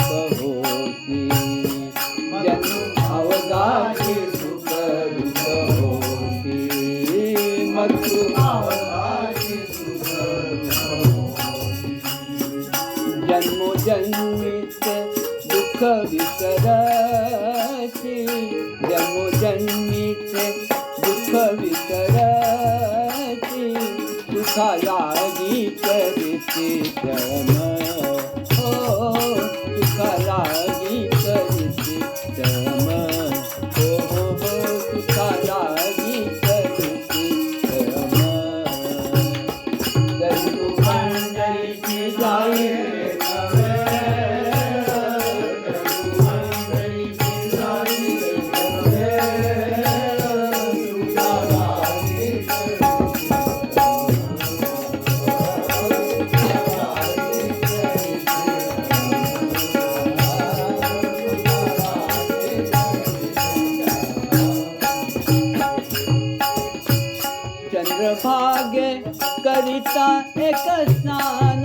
सुख होती अवदाची सुख दुख होती. मधु अवदाची सुख जन्मोजन्मीत दुःख विसरती. जन्मोजन्म एकच स्नान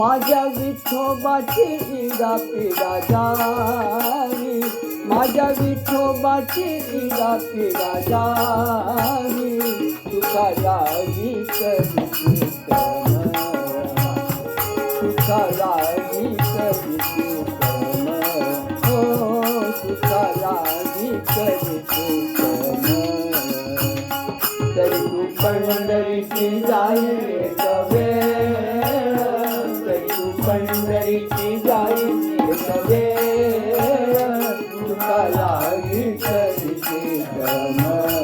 माझ्या विठोबाची इडा पिडा जावी माझ्या विठोबाची इडा पिडा जावी तुका लागी करी तुका लागी करी हो तुका लागी करी तरी तू पंढरीची जाई करी